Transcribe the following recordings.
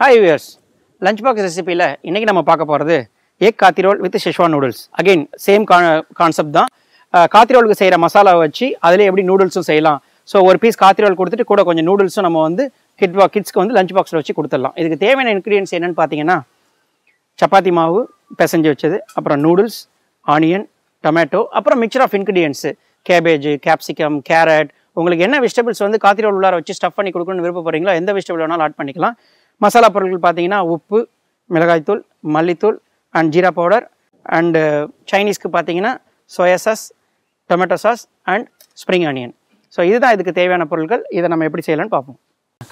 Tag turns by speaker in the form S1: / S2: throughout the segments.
S1: Hi viewers lunch box ரெசிபியில் இன்றைக்கி நம்ம பார்க்க போகிறது egg kathi roll with schezwan noodles again same concept தான். காத்திரோலுக்கு செய்கிற மசாலாவை வச்சு அதில் எப்படி நூடுல்ஸும் செய்யலாம். ஸோ ஒரு பீஸ் காத்திரோல் கொடுத்துட்டு கூட கொஞ்சம் நூடுல்ஸும் நம்ம வந்து கிட் பா கிட்ஸ்க்கு வந்து லஞ்ச் பாக்ஸில் வச்சு கொடுத்துடலாம். இதுக்கு தேவையான இன்க்ரீடியன்ஸ் என்னென்னு பார்த்தீங்கன்னா சப்பாத்தி மாவு பிசைஞ்சு வச்சது அப்புறம் நூடுல்ஸ் ஆனியன் டொமேட்டோ அப்புறம் mixture of ingredients cabbage capsicum carrot உங்களுக்கு என்ன வெஜிடபிள்ஸ் வந்து காத்திரோல் உள்ளார வச்சு ஸ்டஃப் பண்ணி கொடுக்கணும்னு விருப்பப்படுறீங்களோ எந்த வெஜிடபிள் வேணாலும் ஆட் பண்ணிக்கலாம். மசாலா பொருட்கள் பார்த்தீங்கன்னா உப்பு மிளகாய்த்தூள் மல்லித்தூள் அண்ட் ஜீரா பவுடர் அண்டு சைனீஸ்க்கு பார்த்தீங்கன்னா soya sauce tomato sauce and spring onion so இதுதான் இதுக்கு தேவையான பொருட்கள். இதை நம்ம எப்படி செய்யலாம்னு பார்ப்போம்.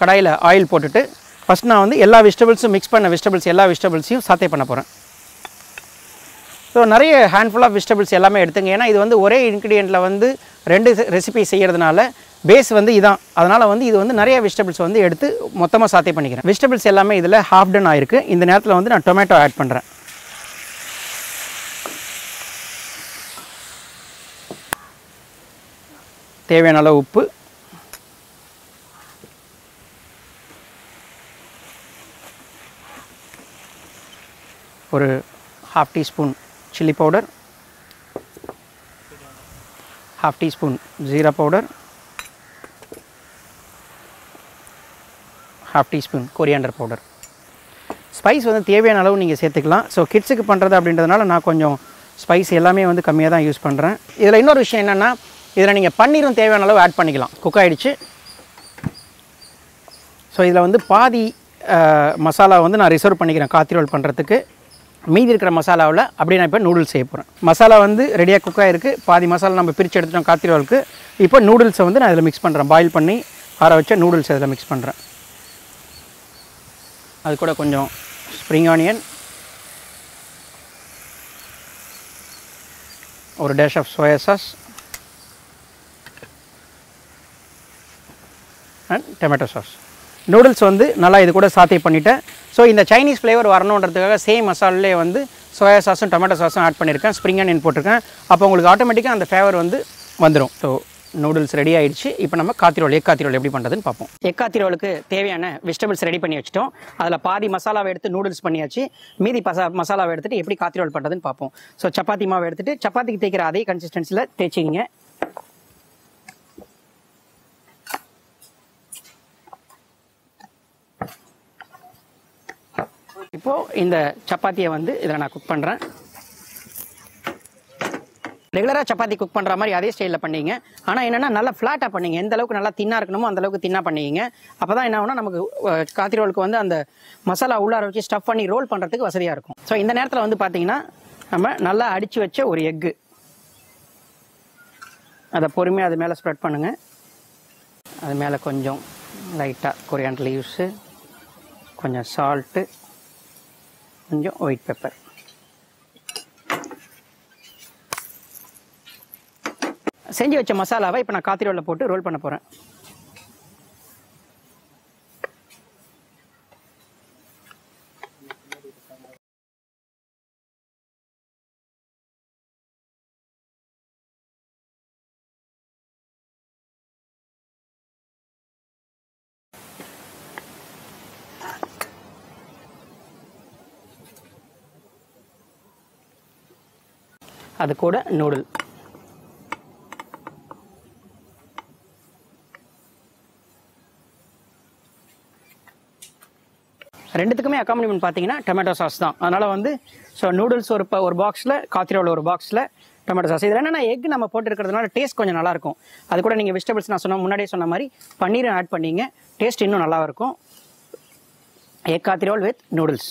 S1: கடாயில் ஆயில் போட்டுட்டு ஃபஸ்ட் நான் வந்து எல்லா வெஜிடபிள்ஸும் மிக்ஸ் பண்ண வெஜிடபிள்ஸ் எல்லா வெஜிடபிள்ஸையும் சாத்தே பண்ண போகிறேன் ஸோ நிறைய ஹேண்ட்ஃபுல் ஆஃப் வெஜிடபிள்ஸ் எல்லாமே எடுத்துங்க. ஏன்னா இது வந்து ஒரே இன்க்ரீடியண்ட்டில் வந்து ரெண்டு ரெசிபி செய்கிறதுனால பேஸ் வந்து இதான். அதனால் வந்து இது வந்து நிறைய வெஜிடபிள்ஸ் வந்து எடுத்து மொத்தமாக சாத்தே பண்ணிக்கிறேன். வெஜிடபிள்ஸ் எல்லாமே இதில் ஹாஃப் டன் ஆயிருக்கு. இந்த நேரத்தில் வந்து நான் டொமேட்டோ ஆட் பண்ணுறேன் தேவையான அளவு உப்பு. ஒரு half teaspoon chilli powder half teaspoon jeera powder half teaspoon coriander powder spice வந்து தேவையான அளவு நீங்கள் சேர்த்துக்கலாம். ஸோ கிட்ஸுக்கு பண்ணுறது அப்படின்றதுனால நான் கொஞ்சம் ஸ்பைஸ் எல்லாமே வந்து கம்மியாக தான் யூஸ் பண்ணுறேன் இதில் இன்னொரு விஷயம் என்னென்னா இதில் நீங்கள் பன்னீரும் தேவையான அளவு ஆட் பண்ணிக்கலாம். குக் ஆகிடுச்சு ஸோ இதில் வந்து பாதி மசாலா வந்து நான் ரிசர்வ் பண்ணிக்கிறேன் காத்திரோல் பண்ணுறதுக்கு மீதி இருக்கிற மசாலாவில் அப்படியே நான் இப்போ நூடுல்ஸ் செய்ய போகிறேன் மசாலா வந்து ரெடியாக குக் ஆகிருக்கு பாதி மசாலா நம்ம பிரித்து எடுத்துட்டோம் காத்திரோலுக்கு இப்போ நூடுல்ஸை வந்து நான் இதில் மிக்ஸ் பண்ணுறேன் பாயில் பண்ணி ஆற வச்ச நூடுல்ஸ் இதில் மிக்ஸ் பண்ணுறேன் அது கூட கொஞ்சம் ஸ்ப்ரிங் ஆனியன் ஒரு dash of soya sauce and tomato sauce noodles வந்து நல்லா இது கூட சாத்தியம் பண்ணிட்டேன். ஸோ இந்த சைனீஸ் ஃப்ளேவர் வரணுன்றதுக்காக சேம் மசாலே வந்து சோயா சாஸும் டொமேட்டோ சாஸும் ஆட் பண்ணியிருக்கேன். ஸ்ப்ரிங் ஆனியன் போட்டிருக்கேன். அப்போ உங்களுக்கு ஆட்டோமேட்டிக்காக அந்த ஃப்ளேவர் வந்து வந்துடும் ஸோ நூடுல்ஸ் ரெடி ஆயிடுச்சு. இப்போ நம்ம காத்திரோல் எக்காத்திரோல் எப்படி பண்ணுறதுன்னு பார்ப்போம். எக்காத்திரோலுக்கு தேவையான வெஜிடபிள்ஸ் ரெடி பண்ணி வச்சிட்டோம். அதில் பாதி மசாலாவை எடுத்து நூடுல்ஸ் பண்ணியாச்சு. மீதி பசா மசாலாவை எடுத்துட்டு எப்படி காத்திரோல் பண்ணுறதுன்னு பார்ப்போம். ஸோ சப்பாத்தி மாவு எடுத்துட்டு சப்பாத்திக்கு தேய்க்கிற அதே கன்சிஸ்டன்சியில் தேய்ச்சிக்கிங்க. இப்போ இந்த சப்பாத்தியை வந்து இதில் நான் குக் பண்ணுறேன் ரெகுலராக சப்பாத்தி குக் பண்ணுற மாதிரி அதே ஸ்டைலில் பண்ணீங்க. ஆனால் என்னென்னா நல்லா ஃப்ளாட்டாக பண்ணிங்க. எந்த அளவுக்கு நல்லா தின்னாக இருக்கணுமோ அந்த அளவுக்கு தின்னாக பண்ணிங்க. அப்போ தான் என்ன ஆகுனா நமக்கு அஹ், காத்தி ரோலுக்கு வந்து அந்த மசாலா உள்ளார வச்சு ஸ்டஃப் பண்ணி ரோல் பண்ணுறதுக்கு வசதியாக இருக்கும். ஸோ இந்த நேரத்தில் வந்து பார்த்தீங்கன்னா நம்ம நல்லா அடித்து வச்ச ஒரு எக்கு அதை பொறுமையாக அது மேலே ஸ்ப்ரெட் பண்ணுங்கள் அது மேலே கொஞ்சம் லைட்டாக கொரியாண்டர் லீவ்ஸு கொஞ்சம் சால்ட்டு கொஞ்சம் ஒயிட் பெப்பர் செஞ்சு வச்ச மசாலாவை இப்போ நான் காத்திரோலில் போட்டு ரோல் பண்ண போகிறேன் அது கூட நூடுல் ரெண்டுத்துக்குமே அக்காமடிமெண்ட் பார்த்தீங்கன்னா டொமேட்டோ சாஸ் தான். அதனால் வந்து ஸோ நூடுல்ஸ் ஒரு ஒரு பாக்ஸில் காத்திரோல் ஒரு பாக்ஸில் டொமேட்டோ சாஸ் இதில் என்னென்னா எக் நம்ம போட்டுருக்கிறதுனால டேஸ்ட் கொஞ்சம் நல்லாயிருக்கும் அது கூட நீங்கள் வெஜிடபிள்ஸ் நான் சொன்ன முன்னாடியே சொன்ன மாதிரி பன்னீரும் ஆட் பண்ணிங்க. டேஸ்ட் இன்னும் நல்லா இருக்கும். Egg kathi roll with noodles